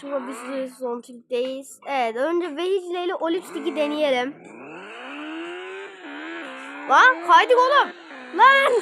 Turbo Business Zontik'teyiz. Evet önce Vehicle ile Olips Ligi deneyelim. Lan kaydık oğlum. Lan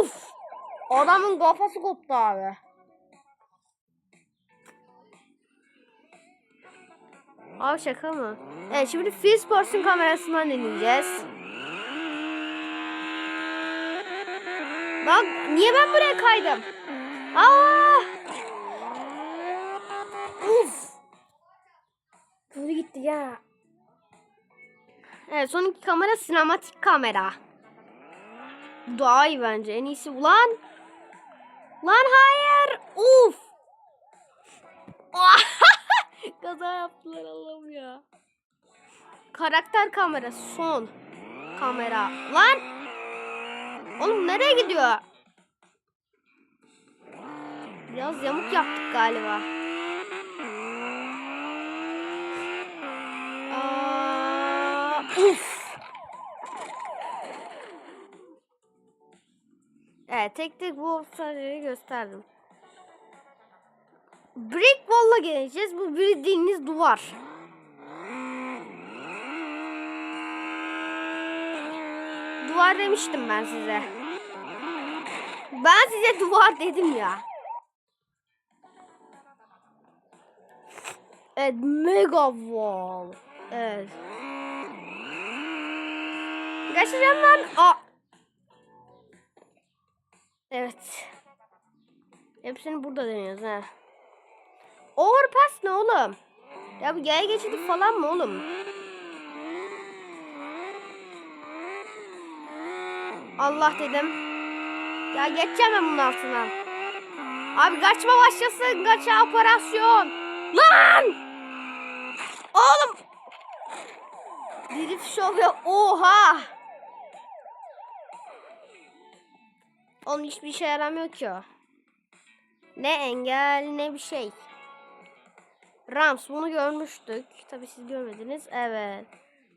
uf. Adamın kafası koptu abi. Abi şaka mı? Evet şimdi First Person kamerasından deneyeceğiz. Lan niye ben buraya kaydım? Aa! Uf! Kötü gitti ya. Evet son iki kamera sinematik kamera. Bu daha iyi bence. En iyisi ulan. Lan hayır. Uf. Kaza yaptılar Allah'ım ya. Karakter kamerası son. Kamera. Lan. Oğlum nereye gidiyor? Biraz yamuk yaptık galiba. Aa, Evet tek tek bu sadece gösterdim. Brick wall'la geleceğiz. Bu bildiğiniz duvar. Duvar demiştim ben size. Ben size duvar dedim ya. Evet mega wall. Evet. Geçeceğim ben. Aa. Evet. Hepsini burada deniyoruz ha. Overpass ne oğlum? Ya bu yaya geçidi falan mı oğlum? Allah dedim. Ya geçeceğim ben bunun altına. Abi kaçma başlasın. Kaça operasyon. Lan! Oğlum! Drift show ya. Oha! Oğlum hiçbir işe yaramıyor ki o. Ne engel ne bir şey. Rams bunu görmüştük. Tabi siz görmediniz. Evet.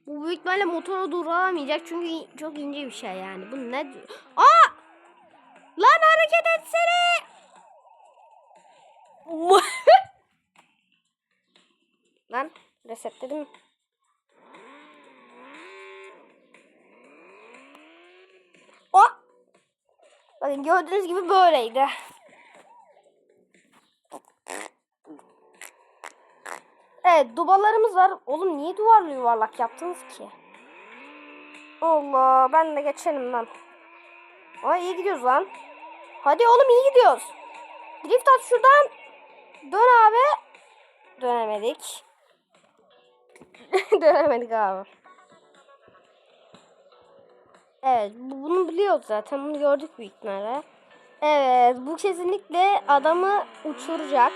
Bu büyük ihtimalle motoru duramayacak çünkü çok ince bir şey yani. Bu ne? Aa! Lan hareket etsene! Lan resetledim. O! Bakın gördüğünüz gibi böyleydi. Evet dubalarımız var. Oğlum niye duvarlı yuvarlak yaptınız ki? Allah ben de geçelim lan. Ay iyi gidiyoruz lan. Hadi oğlum iyi gidiyoruz. Drift at şuradan. Dön abi. Dönemedik. Dönemedik abi. Evet bu- bunu biliyoruz zaten. Bunu gördük büyük ihtimalle. Evet bu kesinlikle adamı uçuracak.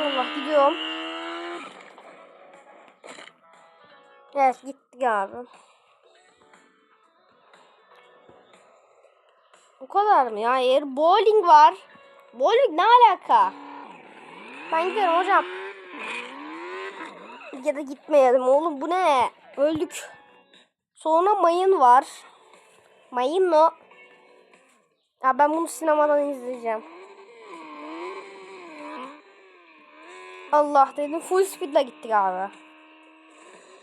Allah gidiyorum. Evet gittik abi. Bu kadar mı ya? Yer bowling var. Bowling ne alaka? Ben giderim hocam. Ya da gitmeyelim oğlum bu ne? Öldük. Sonra mayın var. Mayın mı? Ya ben bunu sinemadan izleyeceğim. Allah dedim full speed'le gittik abi.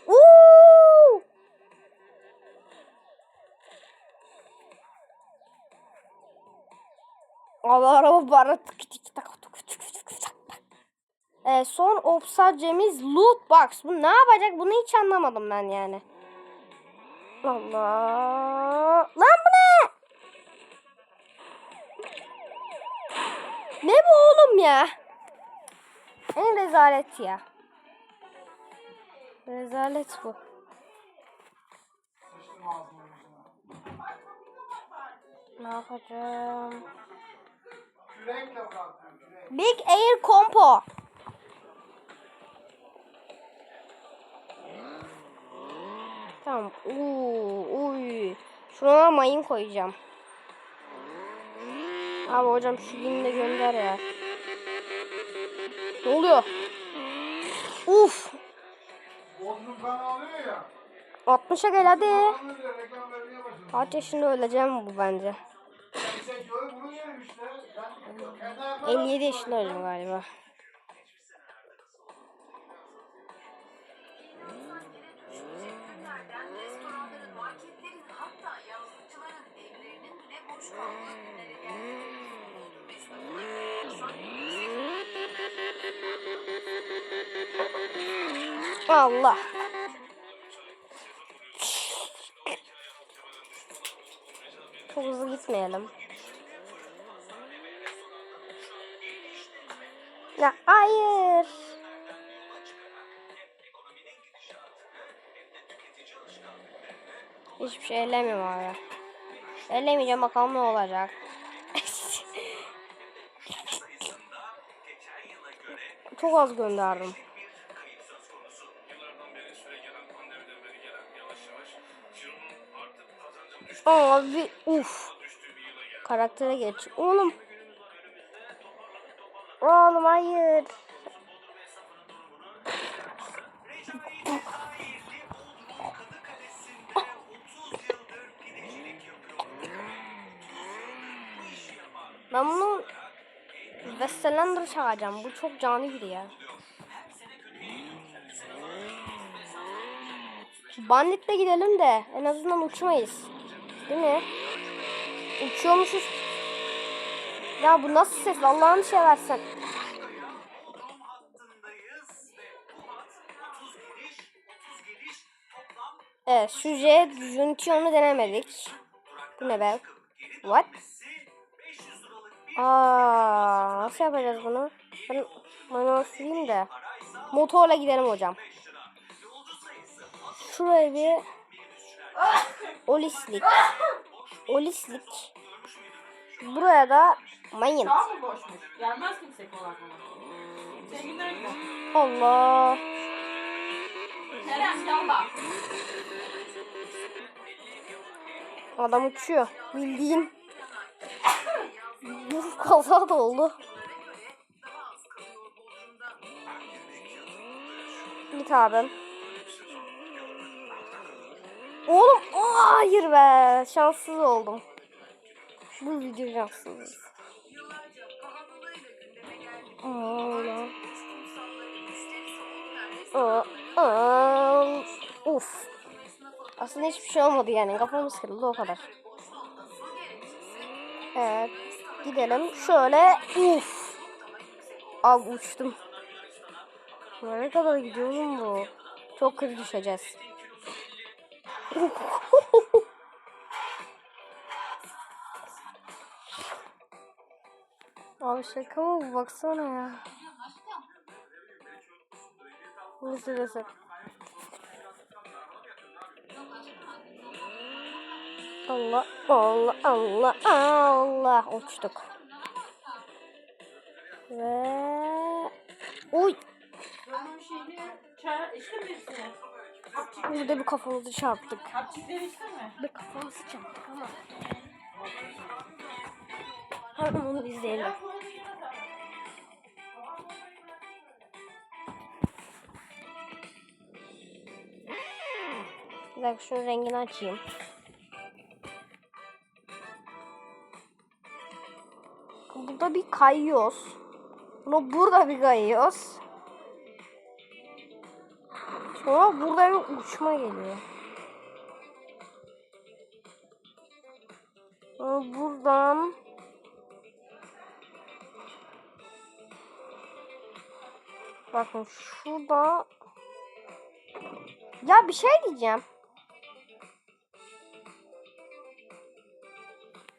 Uuu! Allah araba bara tık tık tık tak. Ee, son obsacemiz loot box. Bu ne yapacak? Bunu hiç anlamadım ben yani. Allah. Lan bu ne? Ne bu oğlum ya? En rezalet ya. Rezalet bu. Ne yapacağım? Big Air Compo. Tamam. Oo, oy. Şuna mayın koyacağım. Abi hocam şu günü de gönder ya. Ne oluyor? Uf. 60'a gel hadi. Kaç yaşında öleceğim bu bence. 57 yaşında öleceğim galiba. Allah. Çok hızlı gitmeyelim. Ya hayır. Hiçbir şey ellemiyorum abi. Ellemeyeceğim bakalım ne olacak. Çok az gönderdim. Abi uf. Karaktere geç. Oğlum. Oğlum hayır. Ben bunu Westlander çağıracağım. Bu çok canlı biri ya. Bandit'le gidelim de en azından uçmayız. Değil mi? Uçuyormuşuz. Ya bu nasıl ses? Allah'ını seversen. Evet, şu J Juntion'u denemedik. Bu ne be? What? Aa, nasıl yapacağız bunu? Ben manuel süreyim de. Motorla gidelim hocam. Şuraya bir Olislik. Olislik. Buraya da mayın. Allah. Adam uçuyor. Bildiğin. Bu kaza da oldu. Git abim. Oğlum aa, hayır be. Şanssız oldum. Bu video şanssız. Aa, Uf. Aslında hiçbir şey olmadı yani. Kafamız kırıldı o kadar. Evet. Gidelim. Şöyle. Uf. Al uçtum. Nereye kadar gidiyorum bu? Çok kötü düşeceğiz. Abi şaka mı bu? Baksana ya. Neyse neyse. Allah Allah Allah Allah uçtuk. Ve hepsini? burada bir kafamızı çarptık. Bir kafamızı çarptık ama. Hemen onu izleyelim. Bir dakika şunun rengini açayım. Burada bir kayıyoruz. Bunu burada bir kayıyoruz. Sonra burada bir uçma geliyor. Sonra buradan Bakın şurada Ya bir şey diyeceğim.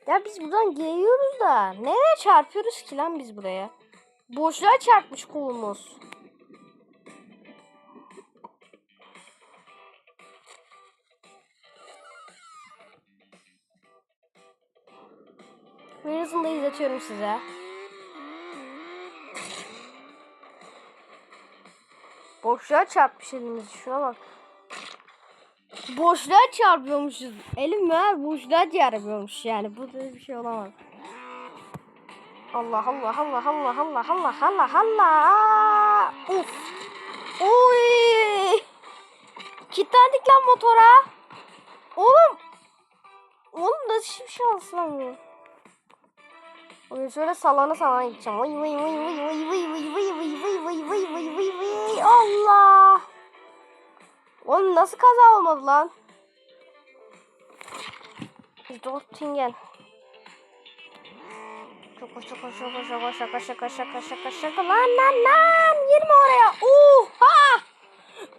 Ya biz buradan geliyoruz da nereye çarpıyoruz ki lan biz buraya? Boşluğa çarpmış kolumuz. Videosunu da izletiyorum size. Boşluğa çarpmış elimiz. Şuna bak. Boşluğa çarpıyormuşuz. Elim ver boşluğa çarpıyormuş yani. Bu böyle bir şey olamaz. Allah Allah Allah Allah Allah Allah Allah Allah. Uf. Uy. Kilitlendik lan motora. Oğlum. nasıl bir şey alsam ya? Bugün şöyle sallana sallana gideceğim. Vay vay vay vay vay vay vay vay vay vay vay vay vay vay vay Allah. Oğlum nasıl kaza olmadı lan? Dortingen. Şaka şaka şaka şaka şaka şaka şaka şaka şaka lan lan lan girme oraya. Oha!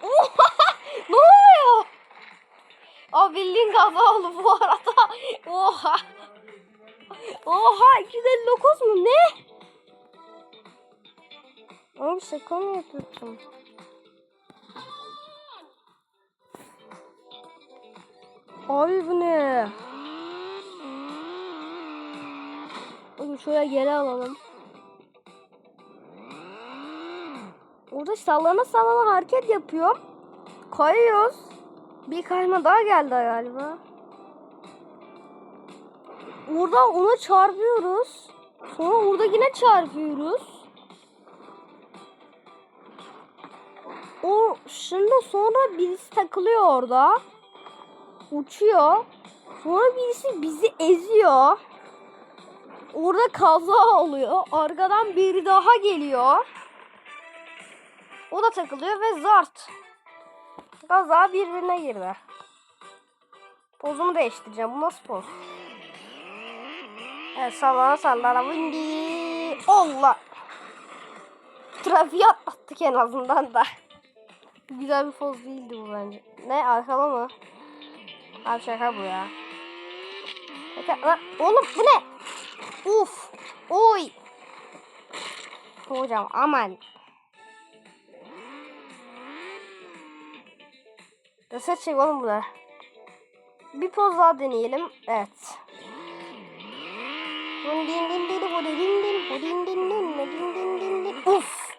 Oha! ne oluyor? Aa bildiğin kaza oldu bu arada. Oha! Oha 259 mu ne? Oğlum şaka mı yapıyorsun? Abi bu ne? Oğlum şöyle geri alalım. Orada sallana sallana hareket yapıyor. Kayıyoruz. Bir kayma daha geldi galiba. Orada ona çarpıyoruz. Sonra orada yine çarpıyoruz. O şimdi sonra birisi takılıyor orada. Uçuyor. Sonra birisi bizi eziyor. Orada kaza oluyor. Arkadan biri daha geliyor. O da takılıyor ve zart. Kaza birbirine girdi. Pozumu değiştireceğim. Bu nasıl poz? Evet sallana sallana. Vindi. Allah. Trafiğe atlattık en azından da. Güzel bir poz değildi bu bence. Ne arkada mı? Abi şaka bu ya. Şaka. Lan, oğlum bu ne? Uf. Oy. Hocam aman. Nasıl çek oğlum bunlar? Bir poz daha deneyelim. Evet. Uf.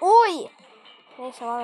Oy. Neyse valla.